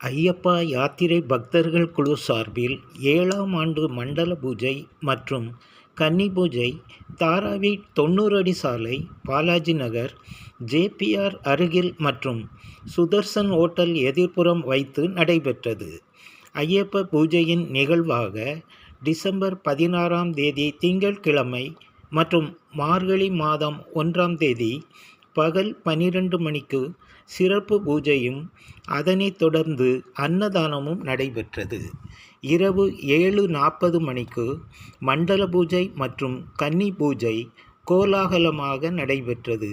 ஐயப்பா யாத்திரை பக்தர்கள் குழு சார்பில் ஏழாம் ஆண்டு மண்டல பூஜை மற்றும் கன்னி பூஜை தாராவி தொண்ணூறு அடி சாலை பாலாஜி நகர் ஜேபிஆர் அருகில் மற்றும் சுதர்சன் ஓட்டல் எதிர்ப்புறம் வைத்து நடைபெற்றது. ஐயப்ப பூஜையின் நிகழ்வாக டிசம்பர் பதினாறாம் தேதி திங்கட்கிழமை மற்றும் மார்கழி மாதம் ஒன்றாம் தேதி பகல் பனிரெண்டு மணிக்கு சிறப்பு பூஜையும் அதனைத் தொடர்ந்து அன்னதானமும் நடைபெற்றது. இரவு ஏழு நாற்பது மணிக்கு மண்டல பூஜை மற்றும் கன்னி பூஜை கோலாகலமாக நடைபெற்றது.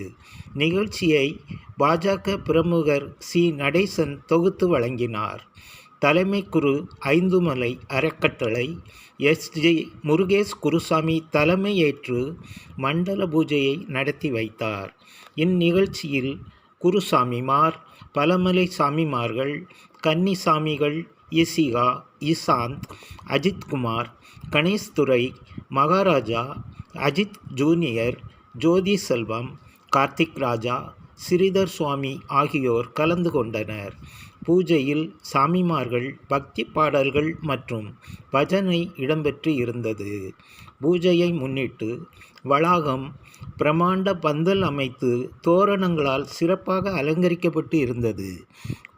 நிகழ்ச்சியை பாஜக பிரமுகர் சி. நடேசன் தொகுத்து வழங்கினார். தலைமை குரு ஐந்துமலை அறக்கட்டளை எஸ். ஜே. முருகேஷ் குருசாமி தலைமையேற்று மண்டல பூஜையை நடத்தி வைத்தார். இந்நிகழ்ச்சியில் குருசாமிமார் பலமலை சாமிமார்கள் கன்னிசாமிகள் இசிகா இசாந்த் அஜித்குமார் கணேஷ்துரை மகாராஜா அஜித் ஜூனியர் ஜோதி செல்வம் கார்த்திக் ராஜா ஸ்ரீதர் சுவாமி ஆகியோர் கலந்து கொண்டனர். பூஜையில் சாமிமார்கள் பக்தி பாடல்கள் மற்றும் பஜனை இடம்பெற்று இருந்தது. பூஜையை முன்னிட்டு வளாகம் பிரமாண்ட பந்தல் அமைத்து தோரணங்களால் சிறப்பாக அலங்கரிக்கப்பட்டு இருந்தது.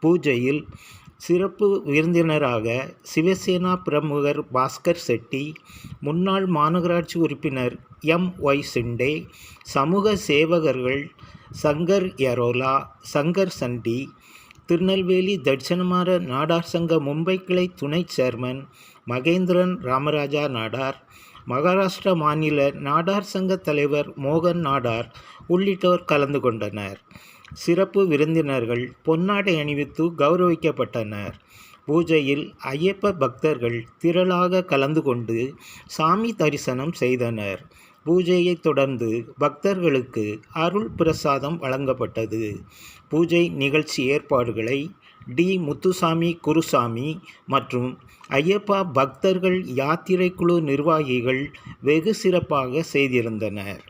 பூஜையில் சிறப்பு விருந்தினராக சிவசேனா பிரமுகர் பாஸ்கர் செட்டி முன்னாள் மாநகராட்சி உறுப்பினர் எம். ஒய். சிண்டே சமூக சேவகர்கள் சங்கர் யரோலா சங்கர் சண்டி திருநெல்வேலி தட்சணமார நாடார் சங்க மும்பை கிளை துணை சேர்மன் மகேந்திரன் ராமராஜா நாடார் மகாராஷ்டிரா மாநில நாடார் சங்க தலைவர் மோகன் நாடார் உள்ளிட்டோர் கலந்து கொண்டனர். சிறப்பு விருந்தினர்கள் பொன்னாடை அணிவித்து கௌரவிக்கப்பட்டனர். பூஜையில் ஐயப்ப பக்தர்கள் திரளாக கலந்து கொண்டு சாமி தரிசனம் செய்தனர். பூஜையை தொடர்ந்து பக்தர்களுக்கு அருள் பிரசாதம் வழங்கப்பட்டது. பூஜை நிகழ்ச்சி ஏற்பாடுகளை டி. முத்துசாமி குருசாமி மற்றும் ஐயப்பா பக்தர்கள் யாத்திரை குழு நிர்வாகிகள் வெகு சிறப்பாக செய்திருந்தனர்.